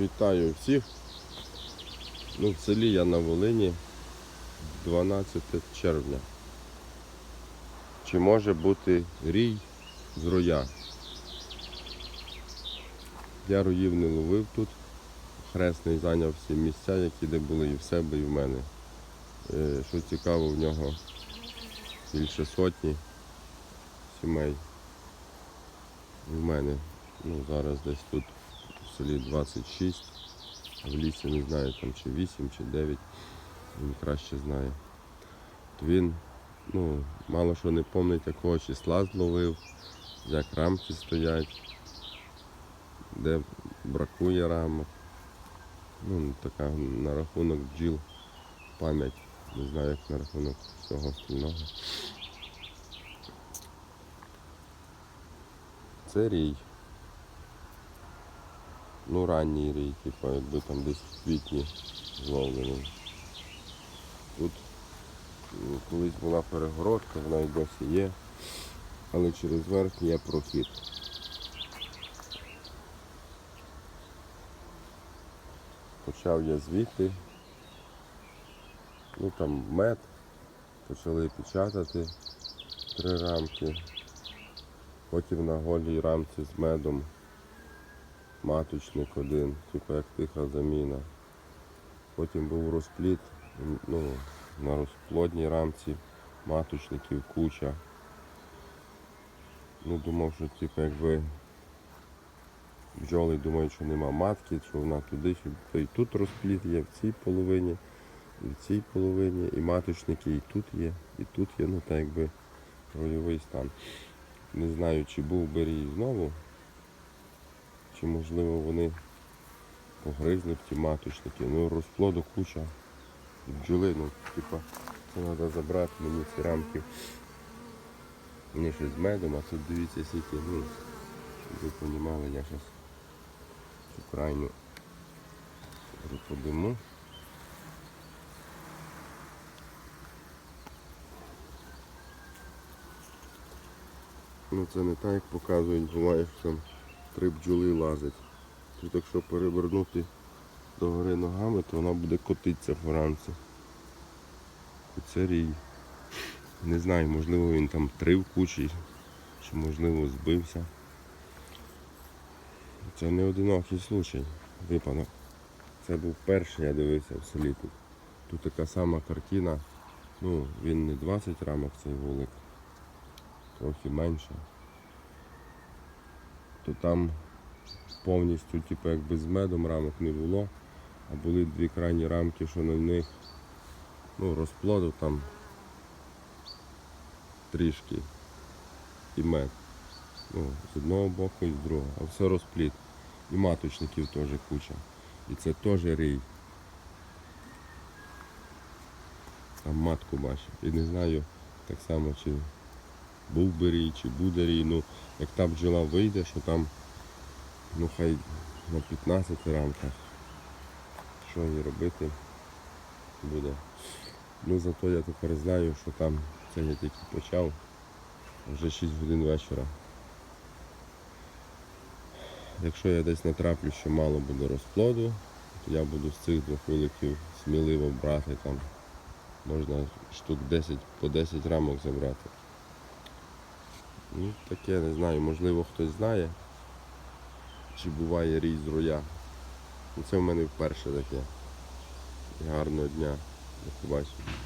Вітаю всіх. Ну, в селі я на Волині 12 червня. Чи може бути рій з роя? Я роїв не ловив тут. Хресний зайняв всі місця, які де були і в себе, і в мене. Е, Що цікаво, в нього більше сотні сімей. І в мене ну, зараз десь тут в селі 26, в лісі не знаю там чи 8, чи 9, він краще знає. Він ну, мало що не пам'ятає, якого числа зловив, як рамки стоять, де бракує рамок. Ну, така на рахунок бджіл пам'ять. Не знаю, як на рахунок всього остального. Це рій. Ну, ранній рій, типу, якби там десь в квітні зловлений. Тут ну, колись була перегородка, вона і досі є, але через верх є прохід. Почав я звідти, ну там мед, почали печатати три рамки, потім на голій рамці з медом маточник один, типу як тиха заміна. Потім був розпліт, ну, на розплодній рамці маточників куча. Ну, думав, що типу, якби бджоли думають, що нема матки, що вона туди, що то і тут розпліт є, в цій половині, і в цій половині, і маточники і тут є, і тут є, ну так якби рольовий стан. Не знаю, чи був берій знову, чи можливо вони погризли ті маточники. Ну розплоду куча. Бджоли, ну, типа, це треба забрати мені ці рамки. Вони ще з медом, а тут дивіться скільки, ну, щоб ви розуміли, я зараз цю крайню приподиму. Ну це не так, як показують, буває, що там три бджоли лазять. Тут якщо перевернути догори ногами, то вона буде котитися вранці. І це рій. Не знаю, можливо він там три в кучі, чи можливо збився. Це не одинокий случай, випадок. Це був перший, я дивився в селі тут. Тут така сама картина. Ну, він не 20 рамок цей вулик, трохи менше. То там повністю, типу, як без медом рамок не було, а були дві крайні рамки, що на них ну, розплоду там трішки і мед. Ну, з одного боку і з другого, а все розпліт. І маточників теж куча. І це теж рій. Там матку бачив. І не знаю так само, чи був би рій, чи буде рій. Ну, як та бджола вийде, що там ну хай на 15 рамках. Що їй робити буде. Ну зато я тепер знаю, що там це я тільки почав. Вже 6 годин вечора. Якщо я десь натраплю, що мало буде розплоду, то я буду з цих двох виликів сміливо брати там. Можна штук 10 по 10 рамок забрати. Ну, таке не знаю, можливо хтось знає, чи буває рій з роя. Ну, Це в мене вперше таке. Гарного дня. До побачення.